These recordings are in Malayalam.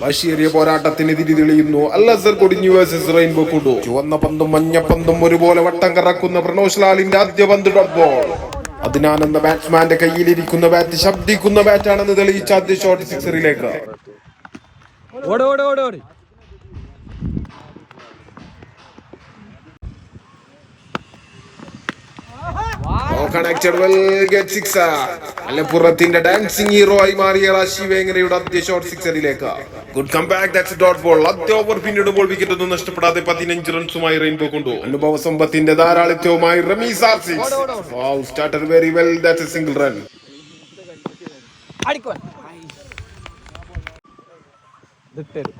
ബഷീറിയ പോരാട്ടത്തിന് തിരി തെളിയുന്നു. അല്ലസർ കൊടിഞ്ഞു വേഴ്സസ് റെയിൻബോ കുടു ചുവന്ന പന്തും മഞ്ഞ പന്തും ഒരുപോലെ വട്ടം കറക്കുന്ന പ്രണോഷ് ലാലിന്റെ ആദ്യ പന്ത് ഡോട്ട് ബോൾ അതിനാനെന്ന ബാറ്റ്സ്മാന്റെ കയ്യിലിരിക്കുന്ന ബാറ്റ് ശബ്ദിക്കുന്ന ബാറ്റാണെന്ന് തെളിയിച്ച ആദ്യ ഷോട്ട് സിക്സറിലേക്ക് ഓട്. കണക്റ്റഡ് വെൽ ഗെറ്റ് സിക്സ് മലപ്പുറത്തിന്റെ ഡാൻസിംഗ് ഹീറോ ആയി മാറിയ റാഷി വേങ്ങരയുടെ ആദ്യ shot സിക്സറിലേക്ക് good come back that's dot ball ആദ്യ ഓവർ പിന്നിടുമ്പോൾ വിക്കറ്റ് ഒന്നും നഷ്ടപ്പെടാതെ പതിനഞ്ച് റൺസുമായി റെയിൻബോ കൊണ്ടു. അനുഭവ സമ്പത്തിന്റെ ധാരാളിത്വവുമായി Rameez R six starter very well that's a single run അടിക്കുവാൻ. ഇതിട്ടേര്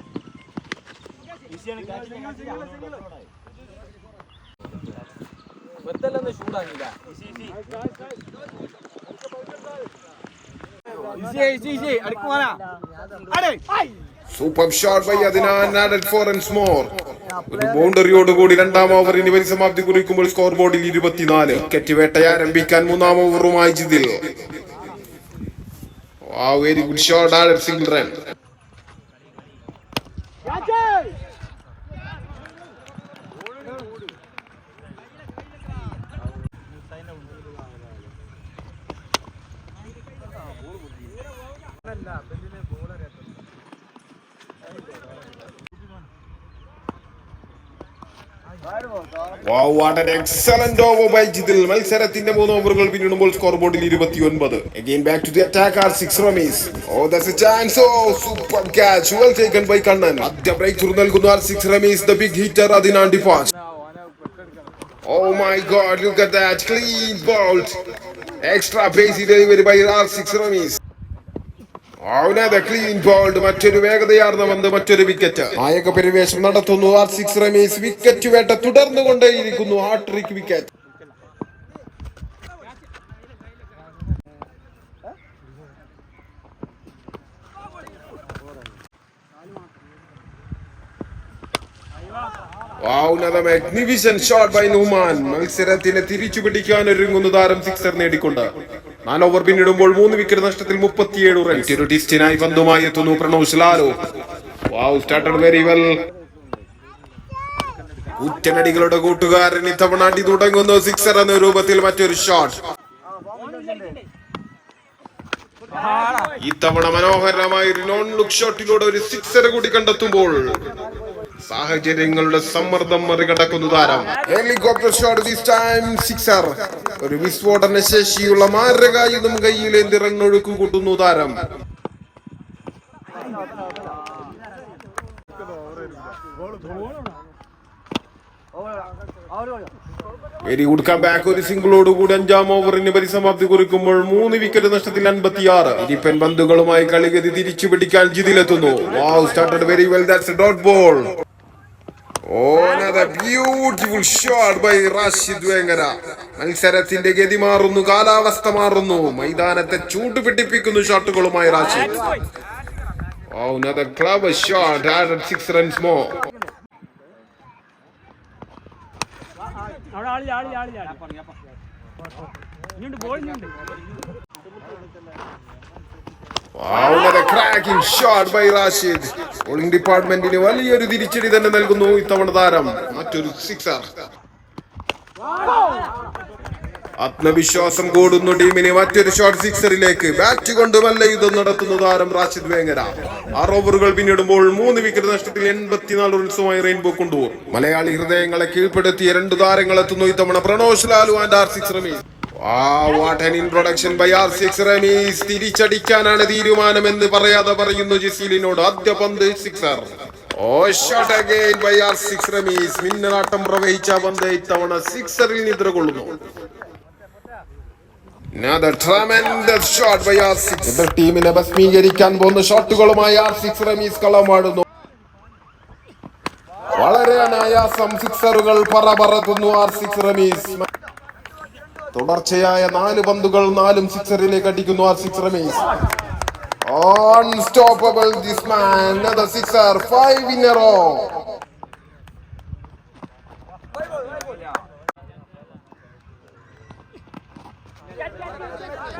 വെത്തല്ലൊന്ന് ചൂടാങ്ങില്ല അടിക്കുവാനാ അടേ സൂപ്പർ ഷോട്ട് ബൈ അതിനാൻ ആഡഡ് ഫോർ റൺസ് മോർ. ഒരു ബൗണ്ടറിയോട് കൂടി രണ്ടാം ഓവറിന് പരിസമാപ്തി കുറിക്കുമ്പോൾ സ്കോർ ബോർഡിൽ ഇരുപത്തിനാല്. വിക്കറ്റ് വേട്ട ആരംഭിക്കാൻ മൂന്നാം ഓവറുമായി Jithil. Very good shot added single run. Excellent over by Jithil മത്സരത്തിന്റെ മൂന്ന് ഓവറുകൾ പിന്നിടുമ്പോൾ സ്കോർ ബോർഡിൽ ഇരുപത്തിയൊൻപത്. Again back to the attack R six Rameez oh that's a chance oh super catch well taken by Kannan ആദ്യ ബ്രേക്ക് ത്രൂ നൽകുന്നു R six Rameez the big hitter അതിനാണ്ടി ഡിഫാസ് ഓ my god look at that clean bowled extra pace delivery by R six Rameez മറ്റൊരു വേഗതയാർന്ന പന്ത് മറ്റൊരു വിക്കറ്റ് നായക പരിവേഷം നടത്തുന്നു ആർ സിക്സ് റമീസ് വിക്കറ്റ് വേട്ട തുടർന്നു കൊണ്ടേയിരിക്കുന്നു hat trick wicket magnificent shot by Numan മത്സരത്തിനെ തിരിച്ചു പിടിക്കാൻ ഒരുങ്ങുന്ന താരം സിക്സർ നേടിക്കൊണ്ട്. നാല് ഓവർ പിന്നിടുമ്പോൾ മൂന്ന് വിക്കറ്റ് നഷ്ടത്തിൽ മുപ്പത്തിയേഴ് റൺസ് ഒരു ടിസ്റ്റിനായി പന്തുമായി എത്തുന്നു പ്രണവ് ശിലാലോ. വാവ് വെരി വെൽ കുറ്റനടികളുടെ കൂട്ടുകാരൻ ഇത്തവണ അടി തുടങ്ങുന്നു. സിക്സർ എന്ന രൂപത്തിൽ മറ്റൊരു ഷോട്ട് ഇത്തവണ മനോഹരമായ ഒരു നോൺ ലുക്ക് ഷോട്ടിലൂടെ ഒരു സിക്സർ കൂടി കണ്ടെത്തുമ്പോൾ സാഹചര്യങ്ങളുടെ സമ്മർദ്ദം മറികടക്കുന്നു താരം. Helicopter shot this time sixer ഒരു വിസ്ഫോടന ശേഷിയുള്ള മാരകായുധം കയ്യിലേന്തി റണ്ണൊഴുക്കു കൂട്ടുന്നു താരം. വെരി ഗുഡ് ബാക്ക് ഒരു സിംഗിളോട് കൂടി അഞ്ചാം ഓവറിന് പരിസമാപ്തി കുറിക്കുമ്പോൾ മൂന്ന് വിക്കറ്റ് നഷ്ടത്തിൽ അൻപത്തിയാറ്. ഇരിപ്പൻ പന്തുകളുമായി കളിഗതി തിരിച്ചു പിടിക്കാൻ ജിതിലെത്തുന്നു wow started very well that's dot ball oh another beautiful shot by Rashid Vengara മത്സരത്തിന്റെ ഗതി മാറുന്നു കാലാവസ്ഥ മാറുന്നു. മൈതാനത്തെ ചൂട് പിടിപ്പിക്കുന്നു ഷോട്ടുകളുമായി Rashid oh another clever shot ഇനിയുണ്ട് Wow, another cracking shot by Rashid bowling ഡിപ്പാർട്ട്മെന്റിന് വലിയൊരു തിരിച്ചടി തന്നെ നൽകുന്നു ഇത്തവണ താരം. മറ്റൊരു സിക്സർ ആത്മവിശ്വാസം കൂടുന്നു ടീമിന് മറ്റൊരു ഷോട്ട് സിക്സറിലേക്ക് ബാറ്റ് കൊണ്ട് മല്ല യുദ്ധം നടത്തുന്ന താരം റാഷിദ് വേങ്ങര. ആറ് ഓവറുകൾ പിന്നിടുമ്പോൾ മൂന്ന് വിക്കറ്റ് നഷ്ടത്തിൽ എൺപത്തിനാല് റൺസുമായി റെയിൻബോ കൊണ്ടുപോകും. മലയാളി ഹൃദയങ്ങളെ കീഴ്പ്പെടുത്തിയ രണ്ട് താരങ്ങൾ എത്തുന്നു ഇത്തവണ. Pranosh Lalu and R six Rameez introduction by R six Rameez തിരിച്ചടിക്കാനാണ് തീരുമാനമെന്ന് പറയാതെ പറയുന്നു ജസീലിനോട് ആദ്യ പന്ത് സിക്സർ. റമീസ് മിന്നലാട്ടം പ്രവഹിച്ച പന്ത് ഇത്തവണ സിക്സറിൽ നിദ്ര കൊള്ളുന്നു Another tremendous shot by R6. എതിർ ടീമിനെ ഭസ്മീകരിക്കാൻ പോകുന്ന ഷോട്ടുകളുമായി ആർ സിക്സ് റമീസ് കളമാടുന്നു. വളരെ അനായാസം സിക്സറുകൾ പറ പറക്കുന്നു ആർ സിക്സ് റമീസ് തുടർച്ചയായ നാല് പന്തുകൾ നാലും സിക്സറിലേക്ക് അടിക്കുന്നു R six Rameez. Unstoppable this man in a row.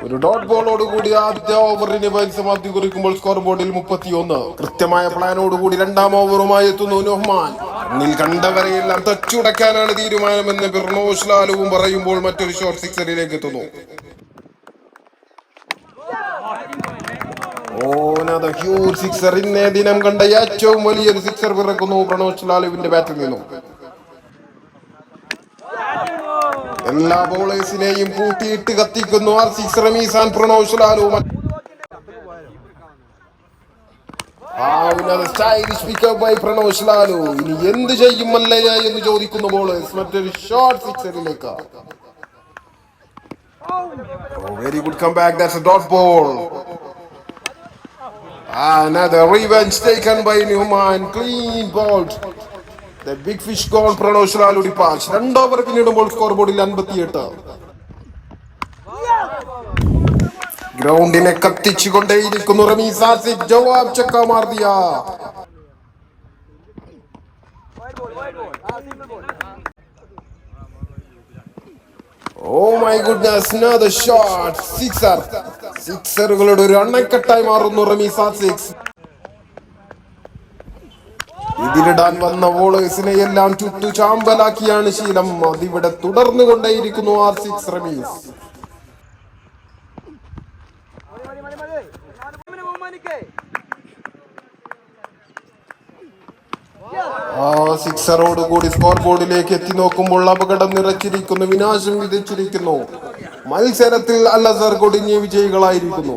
ഒരു ഡോട്ട് ബോളോട് കൂടി ആദ്യ ഓവറിന് പരിസമാപ്തി കുറിക്കുമ്പോൾ സ്കോർ ബോർഡിൽ മുപ്പത്തിയൊന്ന്. കൃത്യമായ പ്ലാനോടുകൂടി രണ്ടാം ഓവറുമായി എത്തുന്നു നൊഹ്മാൻ. കണ്ണിൽ കണ്ടവരെയെല്ലാം തച്ചുടക്കാനാണ് തീരുമാനമെന്ന് പിർണോഷ് ലാലുവും പറയുമ്പോൾ മറ്റൊരു ഷോർട്ട് സിക്സറിലേക്ക് എത്തുന്നു. ഓനത് ഹ്യൂജ് സിക്സർ ഇന്നേ ദിനം കണ്ട ഏറ്റവും വലിയൊരു സിക്സർ പിറക്കുന്നു പ്രണോഷ് ലാലുവിന്റെ ബാറ്റിൽ നിന്നും. എല്ലാ ബോളേഴ്സിനെയും കൂട്ടിയിട്ട് കത്തിക്കുന്നു R six റമീസാൻ Pranosh Lalu stylish pickup by Pranosh Lalu ഇനി എന്ത് ചെയ്യും മല്ലയ്യ എന്ന് ചോദിക്കുന്നു ബോളേഴ്സ് മറ്റൊരു short സിക്സറിലേക്ക് very good come back that's a dot ball Another revenge taken by Newman. Clean ball. The big fish goal Pranosh ലാലുടി പാച്ച് രണ്ട് ഓവർ പിന്നിടുമ്പോൾ സ്കോർ ബോർഡിൽ അൻപത്തിയെട്ട്. ഗ്രൗണ്ടിനെ കത്തിച്ചുകൊണ്ടേയിരിക്കുന്നു റമീസ് ആസിഫ് ജവാബ് ചക്ക മാർദിയ ഓ my goodness another shot sixer സിക്സറുകളുടെ ഒരു അണ്ണക്കെട്ടായി മാറുന്നു റമീസ് ആസിഫ് ഇതിലിടാൻ വന്ന ബോളേഴ്സിനെ എല്ലാം ചുറ്റു ചാമ്പലാക്കിയാണ് ശീലം. അതിവിടെ തുടർന്നു കൊണ്ടേയിരിക്കുന്നു ആർ സിക്സ് റമീസ്. ആ സിക്സറോട് കൂടി സ്കോർ ബോർഡിലേക്ക് എത്തി നോക്കുമ്പോൾ അപകടം നിറച്ചിരിക്കുന്നു വിനാശം വിധിച്ചിരിക്കുന്നു മത്സരത്തിൽ അല്ലസർ കൊടിഞ്ഞ് വിജയികളായിരിക്കുന്നു.